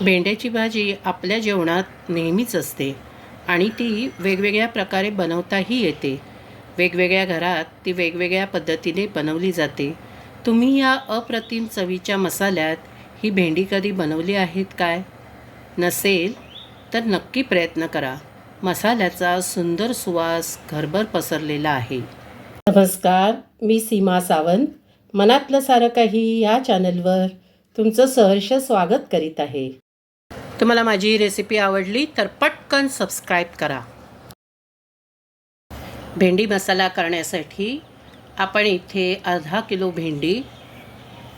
भेंड्याची भाजी आपल्या जेवणात नेहमीच असते आणि ती वेगवेगळ्या प्रकारे बनवताही येते. वेगवेगळ्या घरात ती वेगवेगळ्या पद्धतीने बनवली जाते. तुम्ही या अप्रतिम चवीच्या मसाल्यात ही भेंडी कधी बनवली आहेत काय? नसेल तर नक्की प्रयत्न करा. मसाल्याचा सुंदर सुवास घरभर पसरलेला आहे. नमस्कार मी सीमा सावंत. मनातलं सारं काही या चॅनलवर तुमचं सहर्ष स्वागत करीत आहे. तुम्हाला माझी रेसिपी आवडली तर पटकन सबस्क्राईब करा. भेंडी मसाला करण्यासाठी आपण इथे अर्धा किलो भेंडी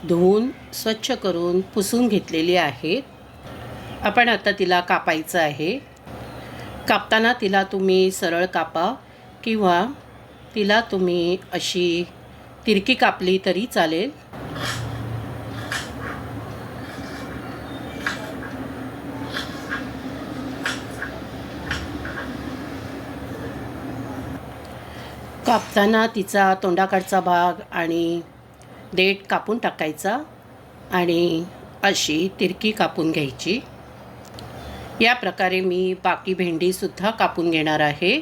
धुवून स्वच्छ करून पुसून घेतलेली आहे. आपण आता तिला कापायचं आहे. कापताना तिला तुम्ही सरळ कापा किंवा तिला तुम्ही अशी तिरकी कापली तरी चालेल. कापताना तिचा तोंडाकडचा भाग आणि देठ कापून टाकायचा आणि अशी तिरकी कापून घ्यायची. या प्रकारे मी बाकी भेंडीसुद्धा कापून घेणार आहे.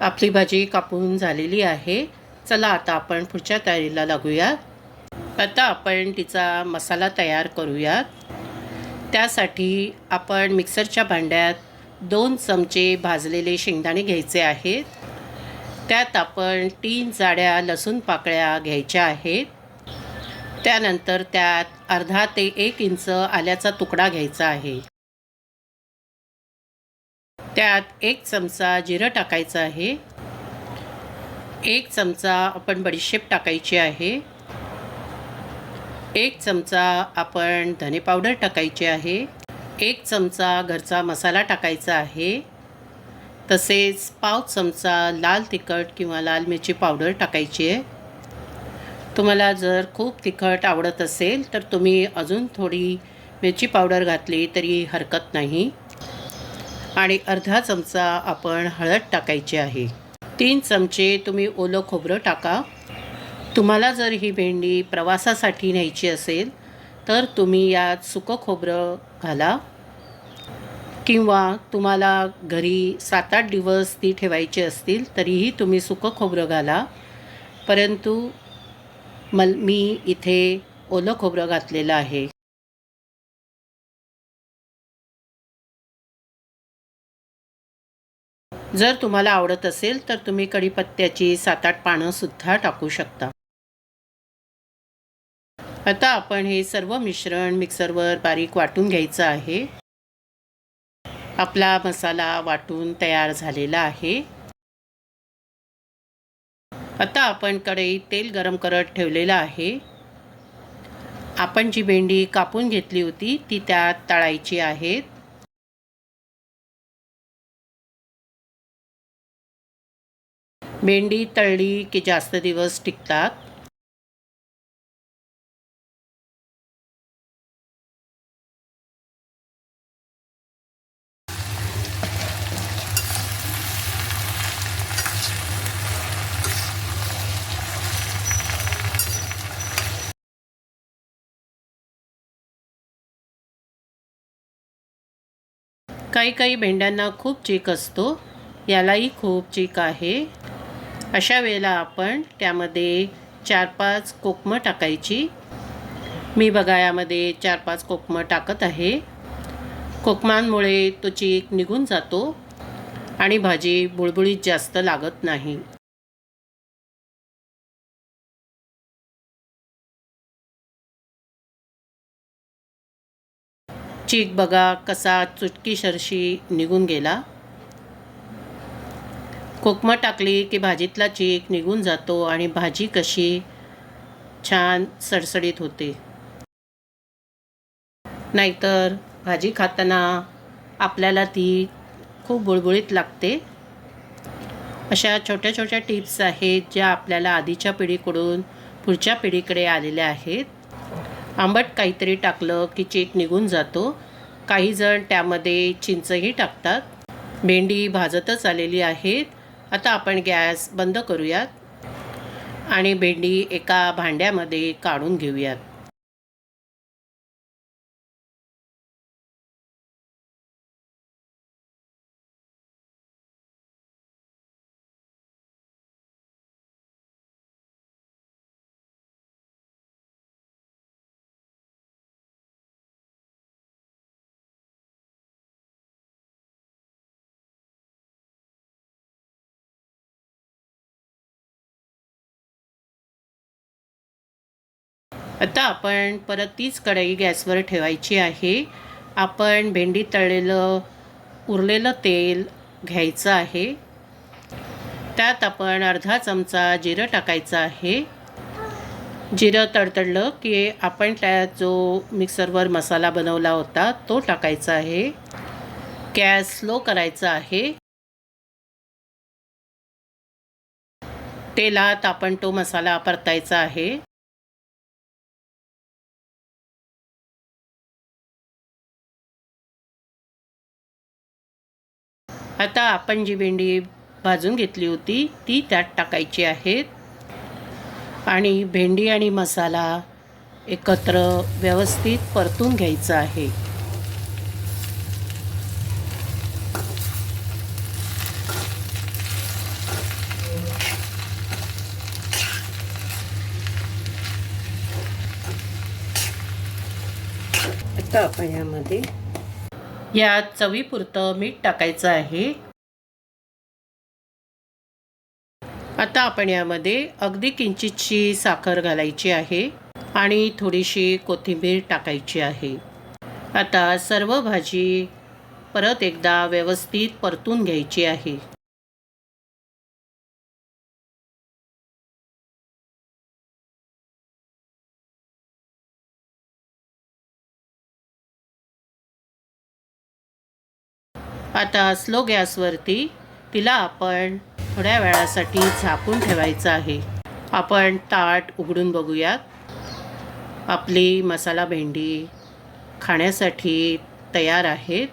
आपली भाजी कापून झालेली आहे. चला आता आपण पुढच्या तयारीला लागूया. आता आपण तिचा मसाला तयार करूयात. त्यासाठी आपण मिक्सरच्या भांड्यात दोन चमचे भाजलेले शेंगदाणे घ्यायचे आहेत. त्यात आपण तीन जाड्या लसूण पाकळ्या घ्यायच्या आहेत. त्यानंतर त्यात अर्धा ते एक इंच आल्याचा तुकडा घ्यायचा आहे. त्यात एक चमचा जिरं टाकायचं आहे. एक चमचा आपण बडीशेप टाकायची आहे. एक चमचा आपण धने पावडर टाकायची आहे. एक चमचा घरचा मसाला टाकायचा आहे. तसेच पाव चमचा लाल तिखट किंवा लाल मिरची पावडर टाकायची आहे. तुम्हाला जर खूप तिखट आवडत असेल तर तुम्ही अजून थोडी मिरची पावडर घातली तरी हरकत नाही. आणि अर्धा चमचा आपण हळद टाकायची आहे. तीन चमचे तुम्ही ओलं खोबरं टाका. तुम्हाला जर ही भेंडी प्रवासासाठी न्यायची असेल तर तुम्ही यात सुकं खोबरं घाला. किंवा तुम्हाला घरी सात आठ दिवस ती ठेवायची असतील तरीही तुम्ही सुकं खोबरं घाला. परंतु मल मी इथे ओलं खोबरं घातलेलं आहे. जर तुम्हाला आवडत असेल तर तुम्ही कढीपत्त्याची सात आठ पानंसुद्धा टाकू शकता. आता आपण हे सर्व मिश्रण मिक्सरवर बारीक वाटून घ्यायचं आहे. आपला मसाला वाटून तयार झालेला आहे. आता आपण कढईत तेल गरम करत ठेवलेलं आहे. आपण जी भेंडी कापून घेतली होती ती त्यात तळायची आहेत भेंडी तळली की जास्त दिवस टिकतात. काही काही भेंड्यांना खूप चीक असतो. यालाही खूप चीक आहे. अशा वेळेला आपण त्यामध्ये चार पाच कोकमं टाकायची. मी बघा यामध्ये चार पाच कोकमं टाकत आहे. कोकमांमुळे तो चीक निघून जातो आणि भाजी बुळबुळीत जास्त लागत नाही. चीक बघा कसा चुटकीसरशी निघून गेला. कोकम टाकली की भाजीतला चीक निघून जातो आणि भाजी कशी छान सडसडीत होते. नाहीतर भाजी खाताना आपल्याला ती खूप बुळबुळीत लागते. अशा छोट्या छोट्या टिप्स आहेत ज्या आपल्याला आधीच्या पिढीकडून पुढच्या पिढीकडे आलेल्या आहेत. आंबट काहीतरी टाकलं की चेक निघून जातो. काही जण त्यामध्ये चिंचही टाकतात. भेंडी भाजतच आलेली आहेत. आता आपण गॅस बंद करूयात आणि भेंडी एका भांड्यामध्ये काढून घेऊयात. आता आपण परत तीच कढई गॅसवर ठेवायची आहे. आपण भेंडी तळलेलं उरलेलं तेल घ्यायचं आहे. त्यात आपण अर्धा चमचा जिरं टाकायचं आहे. जिरं तडतडलं की आपण त्यात जो मिक्सरवर मसाला बनवला होता तो टाकायचा आहे. गॅस स्लो करायचा आहे. तेलात आपण तो मसाला परतायचा आहे. आता आपण जी भेंडी भाजून घेतली होती ती त्यात टाकायची आहेत आणि भेंडी आणि मसाला एकत्र व्यवस्थित परतून घ्यायचं आहे. आता आपण यामध्ये यात चवीपुरतं मीठ टाकायचं आहे. आता आपण यामध्ये अगदी किंचितशी साखर घालायची आहे आणि थोडीशी कोथिंबीर टाकायची आहे. आता सर्व भाजी परत एकदा व्यवस्थित परतून घ्यायची आहे. आता स्लो गॅसवरती तिला आपण थोड्या वेळासाठी झाकून ठेवायचं आहे. आपण ताट उघडून बघूयात. आपली मसाला भेंडी खाण्यासाठी तयार आहेत.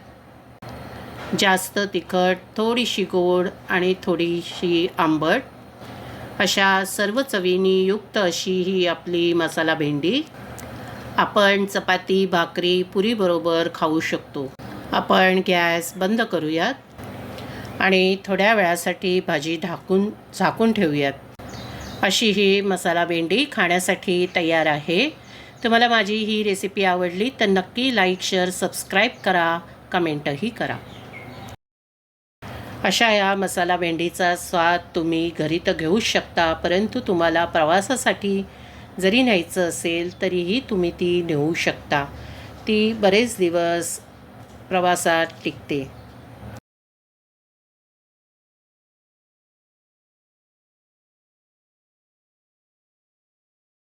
जास्त तिखट थोडीशी गोड आणि थोडीशी आंबट. अशा सर्व चवीनी युक्त अशी ही आपली मसाला भेंडी. आपण चपाती भाकरी पुरीबरोबर खाऊ शकतो. आपण गॅस बंद करूयात आणि थोड्या वेळासाठी भाजी ढाकून झाकून ठेवूयात. अशी ही मसाला भेंडी खाण्यासाठी तयार आहे. तुम्हाला माझी ही रेसिपी आवडली तर नक्की लाईक शेअर सबस्क्राईब करा कमेंटही करा. अशा या मसाला भेंडीचा स्वाद तुम्ही घरी तर घेऊच शकता परंतु तुम्हाला प्रवासासाठी जरी न्यायचं असेल तरीही तुम्ही ती नेऊ शकता. ती बरेच दिवस प्रवासात टिकते.